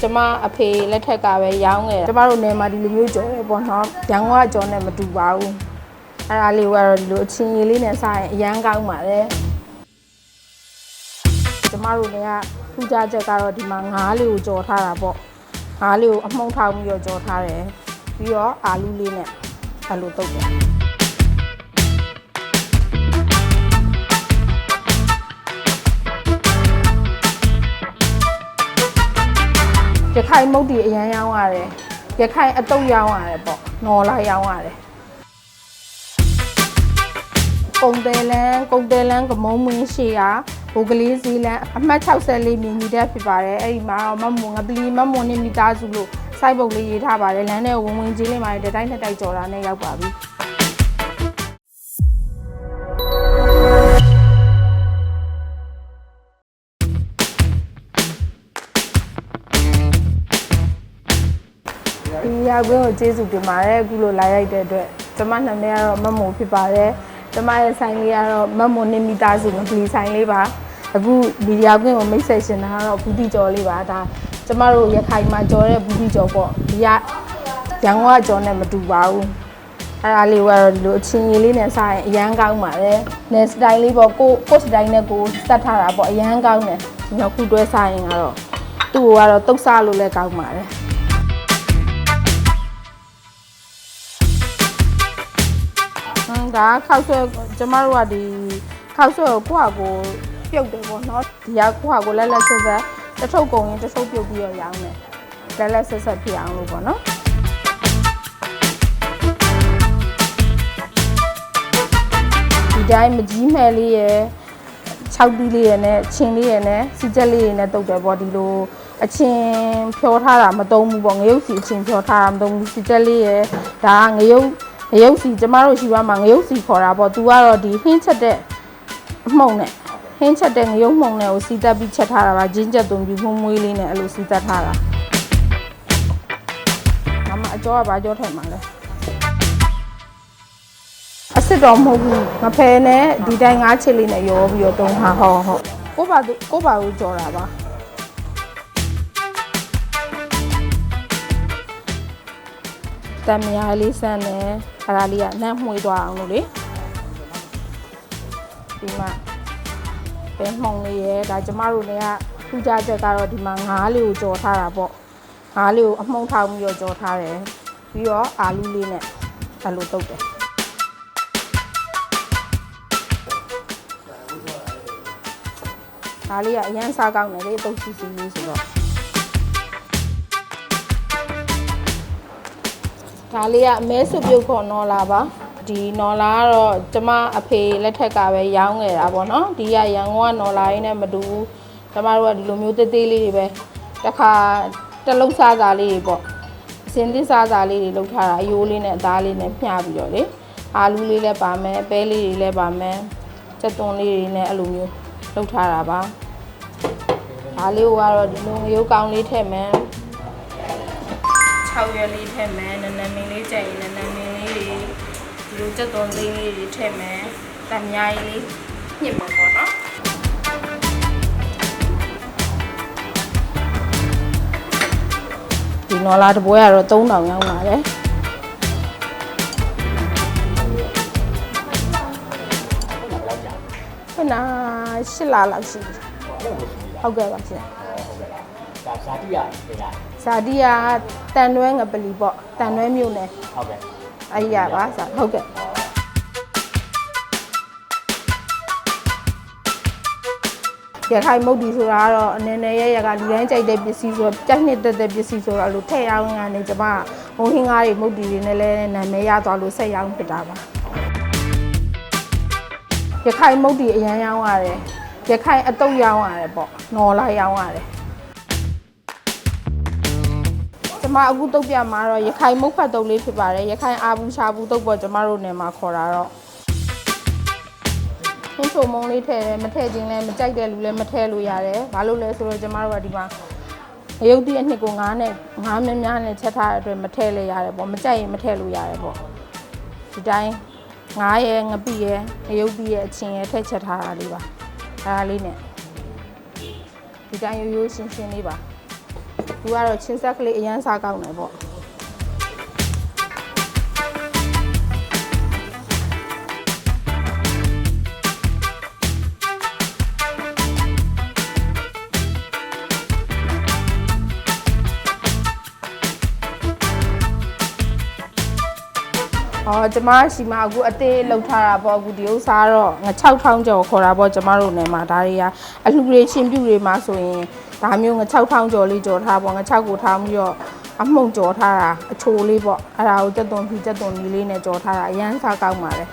ကျမအဖေလက်ထက်ကပဲရောင်းခဲ့တာကျမတို့နယ်မှာဒီလိုမျိုးကြော်တယ်ပေါ့နော်ရန်ကုန်ကကြော်နဲ့မတူပါဘူးအဲ့ဒါလေးကတော့ဒီလိုအချင်းကြီးလေးနဲ့စားရင်အရန်ကောင်းပါတယ်ကျမတို့လည်းကထူးခြားချက်ကတော့ဒီမှာငါးလေးကိုကြော်ထားတာပေါ့ငါးလေးကိုအမှုန့်ထောင်ပြီးတော့ကြော်ထားတယ်ပြီးတော့အာလူးလေးနဲ့အဲ့လိုတုတ်တယ် ရခိုင်မုတ်တီအရန်ရောင်းရတယ်ရခိုင်အတုပ်ရောင်းရတယ်ပေါ့နော်လာရောင်းရတယ်ကုံတယ်လန်းကုံတယ်လန်းကမုံမင်းရှေ့ကဘိုကလေးဇီလန်အမှတ်64မြင်ကြီးတက်ဖြစ်ပါတယ်အဲ့ဒီမှာတော့မမွန်ငပလီမမွန်နဲ့မိသားစုလို့စိုက်ပုတ်လေးရေးထားပါတယ်လမ်းထဲဝင်ဝင်ကြီးလေးမှာတတိုင်းနှစ်တိုက်ကြော်တာနဲ့ရောက်ပါပြီ ဒီရောက်ကွင်းကိုကျေးဇူးတင်ပါတယ်အခုလိုလာရိုက်တဲ့အတွက်ကျမနာမည်ကတော့မတ်မိုဖြစ်ပါတယ်ကျမရဲ့ဆိုင်လေးကတော့မတ်မိုနေမိသားစုငပလီဆိုင်လေးပါအခုဒီရောက်ကွင်းကိုမိတ်ဆက်ရှင်တာကတော့ဘူးတီကျော်လေးပါဒါကျမတို့ရခိုင်မှာကျော်တဲ့ဘူးတီကျော်ပေါ့ဒီကရန်ကုန်ကကျော်နဲ့မတူပါဘူးအဲ့ဒါလေးကတော့ဒီလိုအချင်းကြီးလေးနဲ့စားရင်အရန်ကောင်းပါတယ်။နယ်စတိုင်လေးပေါ့ကိုကိုစတိုင်နဲ့ကိုစက်ထားတာပေါ့အရန်ကောင်းတယ်။ညခုတွဲစားရင်ကတော့သူ့ကိုကတော့တုတ်စားလို့လည်းကောင်းပါတယ်။ ဟမ်ဒါခောက်ဆွဲကျမတို့ကဒီခောက်ဆွဲကိုကိုယ့်ဟာကိုပြုတ်တယ်ပေါ့နော်ဒီကကိုယ့်ဟာကိုလက်လက်ဆက်ဆက်တစ်ထုပ်ကုန်ရင်တစ်ထုပ်ပြုတ်ပြီးတော့ရောင်းတယ်လက်လက်ဆက်ဆက်ဖြစ်အောင်လို့ပေါ့နော်ဒီတိုင်းမကြီးမဲ့လေးရယ်6တီးလေးရယ်နဲ့ချင်းလေးရယ်နဲ့စီချက်လေးရယ်နဲ့တုတ်တယ်ပေါ့ဒီလိုအချင်းဖြောထားတာမတုံးဘူးပေါ့ငရုတ်စီအချင်းဖြောထားတာမတုံးဘူးစီချက်လေးရယ်ဒါကငရုတ် ငရုတ်စီကျမတို့ရှိပါမှာငရုတ်စီခေါ်တာပေါ့။ तू ကတော့ဒီဟင်းချက်တဲ့အမှုန့်နဲ့ဟင်းချက်တဲ့ငရုတ်မှုန့်နဲ့ကိုစီတက်ပြီးချက်ထားတာပါ။ဂျင်းချက်သွန်ပြီးမှုန့်မွေးလေးနဲ့အဲ့လိုစီတက်ထားတာ။မမအကျော်ကဘာကြောထည့်မှာလဲ။အစ်စ်တော်မဟုတ်ဘူး။ငဖဲနဲ့ဒီတိုင်းငါးချစ်လေးနဲ့ရောပြီးတော့တုံးဟာဟောဟုတ်။ကိုပါသူကိုပါကိုကြော်တာပါ။ တမယာလေးစမ်းတယ်အဲ့ဒါလေးကနမ်းမှွေးသွားအောင်လို့လေဒီမှာပဲမှုံလေးရဲဒါကျမတို့လည်းကထူးခြားချက်ကတော့ဒီမှာငါးလေးကိုကြော်ထားတာပေါ့ငါးလေးကိုအမှုန့်ထောင်ပြီးတော့ကြော်ထားတယ်ပြီးတော့အာလူးလေးနဲ့အဲ့လိုတုတ်တယ်ဒါလေးကအရန်စားကောင်းတယ်လေတုတ်စီစီလေးဆိုတော့ ဒါလေးကအမဲစုပြုတ်ခေါ်နော်လာပါဒီနော်လာကတော့ကျမအဖေလက်ထက်ကပဲရောင်းခဲ့တာပေါ့နော်ဒီကရန်ကုန်ကနော်လာရင်းနဲ့မတူဘူးကျမတို့ကဒီလိုမျိုးသေးသေးလေးတွေပဲတစ်ခါတစ်လုံးစားစားလေးတွေပေါ့အစင်သစ်စားစားလေးတွေလုပ်ထားတာအယိုးလေးနဲ့အသားလေးနဲ့မျှပြီးတော့လေအာလူးလေးလည်းပါမယ်ပဲလေးတွေလည်းပါမယ်စက်သွန်လေးတွေနဲ့အဲ့လိုမျိုးလုပ်ထားတာပါဒါလေးကတော့ဒီလိုငရုတ်ကောင်းလေးထည့်မယ် 6ရွက်လေးထည့်မယ်နနမင်းလေးကြိုက်ရင်နနမင်းလေးတွေဒီလိုကြက်သွန်သိန်းလေးတွေထည့်မယ်တံမြားကြီးလေးညှစ်မယ်ပေါ့နော်ဒီနော်လာတပွဲကတော့3000ရောင်းပါတယ်ခဏ8လလောက်ရှိပြီဟုတ်ကဲ့ပါရှင်ဒါဇာတိရခေရ ဇာတိယာတန်တွဲငပလီပေါ့တန်တွဲမြို့နယ်ဟုတ်ကဲ့အဲ့ဒီရပါဇာဟုတ်ကဲ့ရခိုင်မုတ်ဒီဆိုတာကတော့အနေနဲ့ရရကလူတိုင်းကြိုက်တဲ့ပစ္စည်းဆိုတော့ကြိုက်နှစ်သက်တဲ့ပစ္စည်းဆိုတော့အဲ့လိုထည့်ရောင်းကနေကျမဟိုဟင်းကားတွေမုတ်ဒီတွေနဲ့လည်းနာမည်ရသွားလို့ဆက်ရောင်းဖြစ်တာပါရခိုင်မုတ်ဒီအရန်ရောင်းရတယ်ရခိုင်အတုပ်ရောင်းရတယ်ပေါ့နော်လာရောင်းရတယ် ကျမအခုတုတ်ပြမှာတော့ရခိုင်မုတ်ဖတ်တုတ်လေးဖြစ်ပါတယ်ရခိုင်အာဘူးရှာဘူးတုတ်ပေါ့ကျမတို့နယ်မှာခေါ်တာတော့ဟင်းချုံမုံလေးထည့်တယ်မထည့်ခြင်းလည်းမကြိုက်တဲ့လူလည်းမထည့်လို့ရတယ်ဘာလို့လဲဆိုတော့ကျမတို့ကဒီမှာငရုတ်တိအနှစ်ကိုငါးနဲ့ငါးများများနဲ့ချက်ထားတဲ့အတွက်မထည့်လဲရတယ်ပေါ့မကြိုက်ရင်မထည့်လို့ရတယ်ပေါ့ဒီတိုင်းငါးရဲ့ငပိရဲ့ငရုတ်တိရဲ့အချင်းရဲ့ထည့်ချက်ထားတာလေးပါအဲဒါလေးနဲ့ဒီတိုင်းရိုးရိုးရှင်းရှင်းလေးပါ သူကတော့ချင်းဆက်ကလေးအရန်စားကောင်းတယ်ပေါ့အော်ကျမရှိမအခုအသေးလောက်ထားတာပေါ့အခုဒီဥစ္စာတော့င6000ကျော်ခေါ်တာပေါ့ကျမတို့နယ်မှာဒါတွေကအလှူတွေချင်းပြူတွေမှာဆိုရင် ဒါမျိုးင6000ကျော်လေးကျော်ထားပေါ့င6ကိုထားပြီးတော့အမှုန်ကျော်ထားတာအချိုလေးပေါ့အဲ့ဒါကိုတက်သွန်ဖြူတက်သွန်နီလေးနဲ့ကျော်ထားတာအရန်စားကောင်းပါတယ်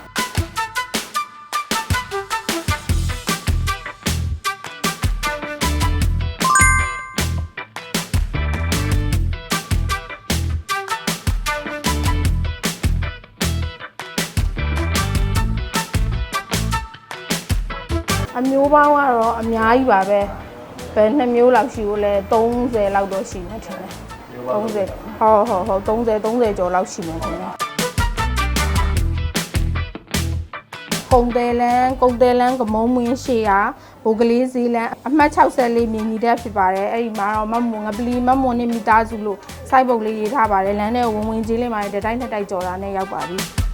အမျိုးပေါင်းကတော့အများကြီးပါပဲ ဘယ်နှစ်မျိုးလောက်ရှိလို့လဲ30လောက်တော့ရှိနေတယ်30ဟုတ်ဟုတ်ဟုတ်30 30ကျော်လောက်ရှိနေတယ်ကုံတယ်လန်းကုံတယ်လန်းကမုံမင်းရှေ့ကဘိုကလေးဈေးလန်းအမှတ်64မြင်ကြီးတက်ဖြစ်ပါတယ်အဲ့ဒီမှာတော့မမွန်ငပလီမမွန်နဲ့မိသားစုလို့စိုက်ပုတ်လေးရေးထားပါတယ်လမ်းထဲကိုဝင်ဝင်ကြီးလေးမှာတတိုင်းနှစ်တိုက်ကြော်တာနဲ့ရောက်ပါပြီ